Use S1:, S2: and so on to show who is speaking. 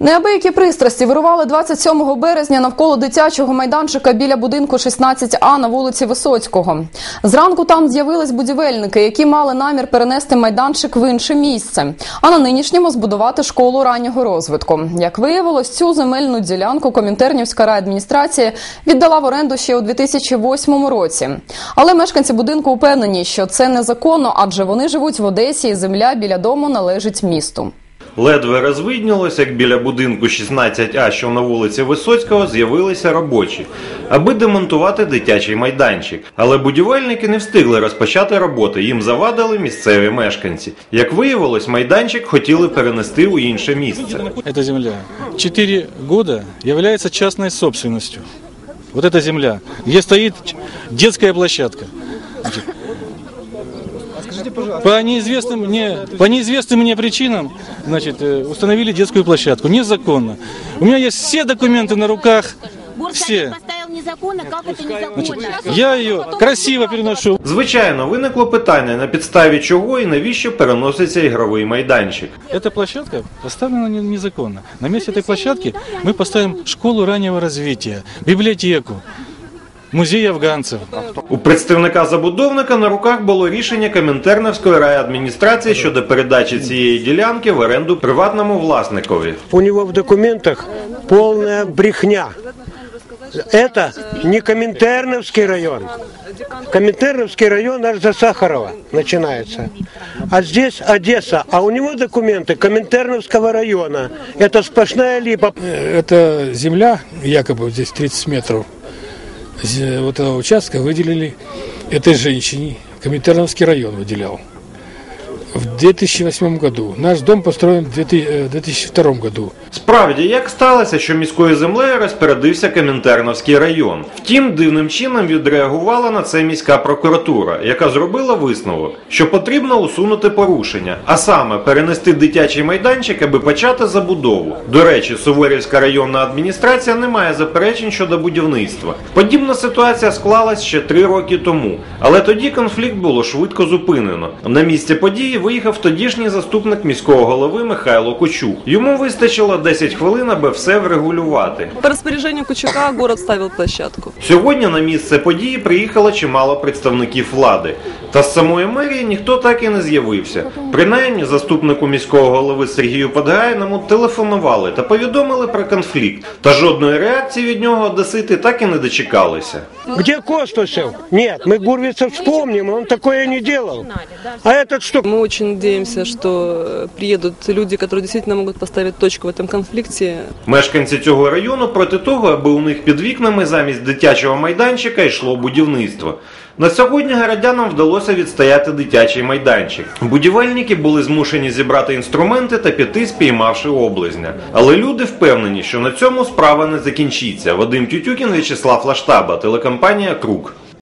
S1: Неабиякі пристрасті вирували 27 березня навколо дитячого майданчика біля будинку 16А на вулиці Висоцького. Зранку там з'явились будівельники, які мали намір перенести майданчик в інше місце, а на нинішньому збудувати школу раннього розвитку. Як виявилось, цю земельну ділянку Комінтернівська райадміністрація віддала в оренду ще у 2008 році. Але мешканці будинку упевнені, що це незаконно, адже вони живуть в Одесі, і земля біля дому належить місту.
S2: Ледве розвиднілось, як біля будинку 16А, що на вулиці Висоцького, з'явилися робочі, аби демонтувати дитячий майданчик. Але будівельники не встигли розпочати роботи, їм завадили місцеві мешканці. Як виявилось, майданчик хотіли перенести у інше місце.
S3: Эта земля 4 года является частной собственностью. Вот эта земля, где стоит детская площадка. Значит, по неизвестным мне, по неизвестным мне причинам значит, э, установили детскую площадку. Незаконно. У меня есть все документы на руках.
S4: Горсовет
S3: Все.
S4: поставил незаконно, как это незаконно?
S3: Я ее красиво переношу.
S2: Звичайно, виникло питання, на підставі чого і навіщо переноситься ігровий майданчик.
S3: Эта площадка поставлена не- незаконно. На месте этой площадки мы поставим школу раннего развития, библиотеку, музей афганцев.
S2: У представника забудовника на руках було рішення Комінтернівської райадміністрації щодо передачі цієї ділянки в оренду приватному власникові.
S5: У него в документах полная брехня. Это не Коминтерновский район. Коминтерновский район аж за Сахарова начинается. А здесь Одесса. А у него документы Коминтерновского района. Это сплошная липа.
S6: Эта земля, якобы здесь 30 метров, зе- вот этого участка выделили этой женщине. Коминтерновский район выделял. В 2008 году. Наш дом построен в 2000 э, 2002 году.
S2: Справді, як сталося, що міською землею розпорядився Комінтерновський район. Втім, дивним чином відреагувала на це міська прокуратура, яка зробила висновок, що потрібно усунути порушення, а саме перенести дитячий майданчик, аби почати забудову. До речі, Суворівська районна адміністрація не має заперечень щодо будівництва. Подібна ситуація склалась ще три роки тому, але тоді конфлікт було швидко зупинено. На місце події виїхав тодішній заступник міського голови Михайло Кочук. Йому вистачило 10 хвилин, аби все врегулювати.
S7: По розпорядженню Кочука город ставив площадку.
S2: Сьогодні на місце події приїхало чимало представників влади. Та з самої мерії ніхто так і не з'явився. Принаймні, заступнику міського голови Сергію Подгайному телефонували та повідомили про конфлікт. Та жодної реакції від нього одесити так і не дочекалися.
S5: Где Костусев? Нет, мы Гурвица вспомним, он такое не делал. А этот что?
S7: Мы очень надеемся, что э, приедут люди, которые действительно могут поставить точку в этом конфликте.
S2: Мешканці цього району проти того, аби у них під вікнами замість дитячого майданчика йшло будівництво. На сьогодні городянам вдалося відстояти дитячий майданчик. Будівельники були змушені зібрати інструменти та піти, спіймавши облизня. Але люди впевнені, що на цьому справа не закінчиться. Вадим Тютюкін, В'ячеслав Лаштаба, телекомпанія Круг.